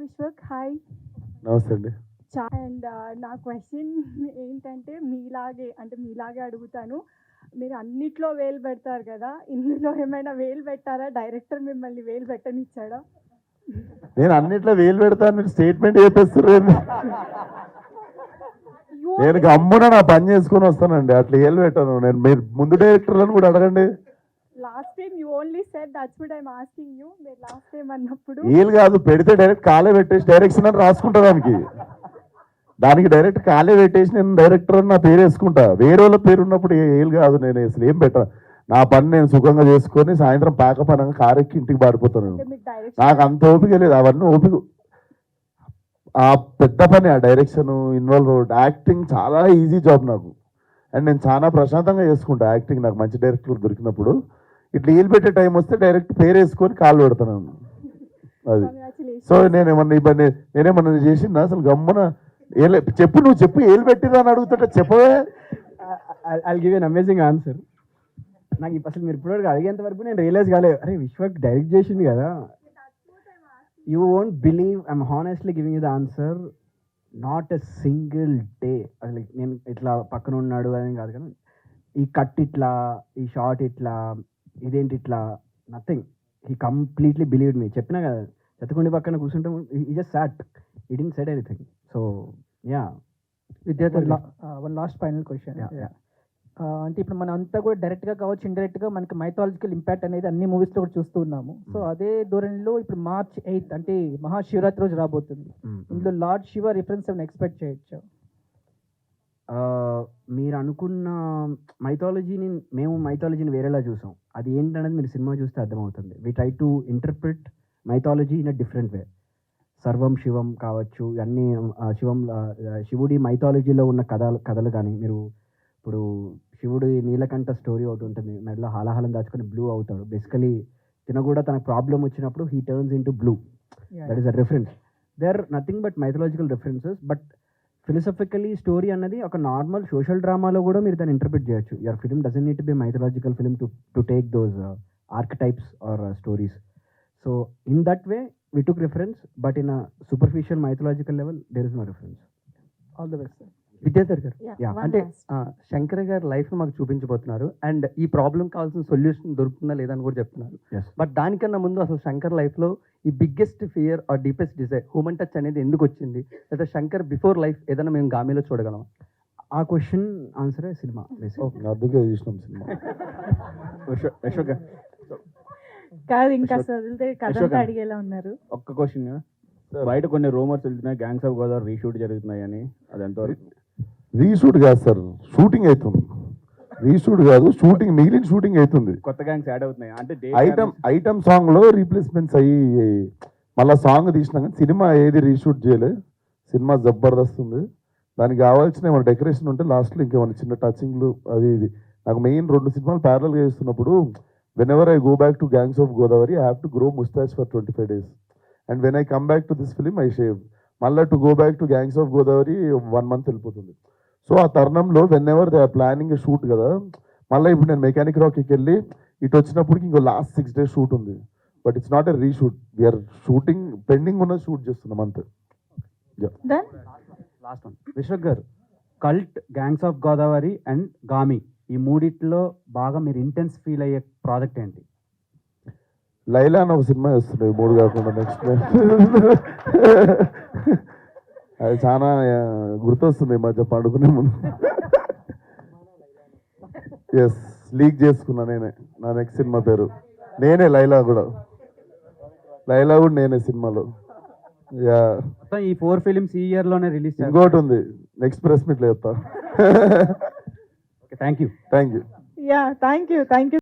Vishwak hi నమస్తే అండి. And నా క్వశ్చన్ ఏంటంటే మీలాగే అంటే మీలాగే అడుగుతాను. మీరు అన్నిట్లో వేలు పెడతారు కదా ఇందులో ఏమైనా వేలు పెట్టారా? డైరెక్టర్ మిమ్మల్ని వేలు పెట్టనిచ్చాడా? నేను అన్నిట్లో వేలు పెడతాను మీరు స్టేట్మెంట్ చెప్పేస్తారు నేను గమ్మున నా పని చేసుకొని వస్తానండి అట్లా వేలు పెట్టాను. నేను మీరు ముందు డైరెక్టర్లను కూడా అడగండి. Last time you only said that's what I'm asking you మీరు లాస్ట్ టైం అన్నప్పుడు వేలు కాదు పెడితే డైరెక్ట్ కాలే పెట్టేసి డైరెక్షన్ అని రాసుకుంటా దానికి. దానికి డైరెక్ట్ కాలే పెట్టేసి నేను డైరెక్టర్ అని నా పేరు వేసుకుంటా. వేరే వాళ్ళ పేరు ఉన్నప్పుడు ఏలు కాదు నేను అసలు ఏం పెట్టా నా పని నేను సుఖంగా చేసుకొని సాయంత్రం పాక పనంగా కారెక్కి ఇంటికి పారిపోతాను నాకు అంత ఓపిక లేదు అవన్నీ ఓపిక. ఆ పెద్ద పని ఆ డైరెక్షన్ ఇన్వాల్వ్ యాక్టింగ్ చాలా ఈజీ జాబ్ నాకు. అండ్ నేను చాలా ప్రశాంతంగా చేసుకుంటా యాక్టింగ్ నాకు మంచి డైరెక్టర్ దొరికినప్పుడు ఇట్లా ఈలు పెట్టే టైం వస్తే డైరెక్ట్ పేరు వేసుకొని కాళ్ళు పెడతాను. అది. సో నేను ఏమన్నా ఇబ్బంది నేనేమన్నా చేసిందా? అసలు గమ్మున ఏలే చెప్పు నువ్వు చెప్పు ఏలు పెట్టిరా అని అడుగుతుంటే చెప్పవే. I give an amazing answer నాకు ఇప్పుడు అసలు మీరు ఇప్పటివరకు అడిగేంత వరకు నేను రియలైజ్ కాలేదు. అరే విశ్వక్ డైరెక్ట్ చేసింది కదా. You won't believe I'm honestly giving you the answer not a single day అసలు నేను ఇట్లా పక్కన ఉన్నాడు అని కాదు కానీ ఈ కట్ ఇట్లా ఈ షార్ట్ ఇట్లా ఇదేంటి ఇట్లా? Nothing he completely believe me చెప్పినా కదా చెత్తకుండి పక్కన కూర్చుంటాం ఈ జస్ట్ సాట్ ఈ డి సెడ్ ఎనీథింగ్ సో యా విద్యార్థి వన్ లాస్ట్ ఫైనల్ క్వశ్చన్. అంటే ఇప్పుడు మనం అంతా కూడా డైరెక్ట్గా కావచ్చు ఇండైరెక్ట్గా మనకి మైథాలజికల్ ఇంపాక్ట్ అనేది అన్ని మూవీస్లో కూడా చూస్తూ ఉన్నాము. సో అదే ధోరణిలో ఇప్పుడు మార్చ్ ఎయిత్ అంటే మహాశివరాత్రి రోజు రాబోతుంది. ఇందులో లార్డ్ శివ రిఫరెన్స్ ఏమైనా ఎక్స్పెక్ట్ చేయొచ్చు? మీరు అనుకున్న మైథాలజీని మేము మైథాలజీని వేరేలా చూసాం. అది ఏంటనేది మీరు సినిమా చూస్తే అర్థమవుతుంది. We try to interpret mythology in a different way సర్వం శివం కావచ్చు అన్ని శివం శివుడి మైథాలజీలో ఉన్న కథలు కథలు కానీ మీరు ఇప్పుడు శివుడి నీలకంఠ స్టోరీ ఒకటి ఉంటుంది. మెడలో హాలాహలం దాచుకొని బ్లూ అవుతాడు. బేసికలీ తిన కూడా తనకు ప్రాబ్లం వచ్చినప్పుడు he turns into blue that is a reference they are nothing but mythological references but philosophically story అన్నది ఒక నార్మల్ సోషల్ డ్రామాలో కూడా మీరు దాన్ని ఇంటర్ప్రిట్ చేయొచ్చు. Your film doesn't need be mythological film to to take those archetypes or stories so in that way we took reference but in a superficial mythological level there is no reference all the best Vidyadhar గారు. Yeah, అంటే శంకర్ గారు life మాకు చూపించబోతున్నారు. And ఈ problem కావాల్సిన solution దొరుకుతుందా లేదా అని కూడా చెప్తున్నారు. బట్ దానికన్నా ముందు అసలు శంకర్ లైఫ్లో ఈ biggest fear or deepest desire human touch అనేది ఎందుకు వచ్చింది? లేదా శంకర్ బిఫోర్ లైఫ్ ఏదైనా మేము గామిలో చూడగలం ఆ క్వశ్చన్ ఆన్సరే సినిమా అందుకే చూసినాం సినిమా. అశోక్. కాదు ఇంకా అసలు వదిలితే కథ అశోక. అంతా అడిగేలా ఉన్నారు. ఒక్క క్వశ్చన్ బయట కొన్ని రూమర్స్ వెళ్తున్నాయి గ్యాంగ్స్ ఆఫ్ గోదావరి రీషూట్ జరుగుతున్నాయి అని. అది ఎంతవరకు? రీషూట్ కాదు సార్ షూటింగ్ అవుతుంది. రీషూట్ కాదు షూటింగ్ మిగిలిన షూటింగ్ అవుతుంది. కొత్త గ్యాంగ్స్ యాడ్ అవుతున్నాయి. అంటే ఐటమ్ ఐటమ్ సాంగ్లో రీప్లేస్మెంట్స్ అయ్యి మళ్ళీ సాంగ్ తీసినా కానీ సినిమా ఏది రీషూట్ చేయలే. సినిమా జబర్దస్త్ ఉంది దానికి కావాల్సిన ఏమైనా డెకరేషన్ ఉంటే లాస్ట్లో ఇంకేమైనా చిన్న టచింగ్లు అది ఇది నాకు మెయిన్ రెండు సినిమాలు ప్యారల్గా చేస్తున్నప్పుడు whenever I go back to gangs of Godavari I have to grow moustache for twenty five days and when I come back to this film I shave మళ్ళీ to go back to gangs of Godavari one month వెళ్ళిపోతుంది. So ఆ తరుణంలో whenever they are planning shoot కదా మళ్ళీ ఇప్పుడు నేను mechanic రాక్కి వెళ్ళి ఇటు వచ్చినప్పటికి ఇంకో లాస్ట్ సిక్స్ డేస్ షూట్ ఉంది. But it's not a reshoot we're shooting pending ఉన్న షూట్ చేస్తున్నాం అంతే. లాస్ట్ వన్ విశ్వక్ గారు cult gangs of Godavari and Gaami ఈ మూడిట్లో బాగా మీరు ఇంటెన్స్ ఫీల్ అయ్యే ప్రాజెక్ట్ ఏంటి? లైలా అని ఒక సినిమా చేస్తున్నాయి మూడు కాకుండా నెక్స్ట్ అది చాలా గుర్తొస్తుంది మధ్య పండుకునే ముందు. ఎస్ లీక్ చేసుకున్నా నేనే. నా నెక్స్ట్ సినిమా పేరు. నేనే లైలా కూడా. లైలా కూడా నేనే సినిమాలో. యా. ఈ ఫోర్ ఫిలిమ్స్ ఈ ఇయర్లోనే రిలీజ్ ఇంకోటి ఉంది. నెక్స్ట్ ప్రెస్ మీట్లో చెప్తా. Thank you thank you yeah thank you thank you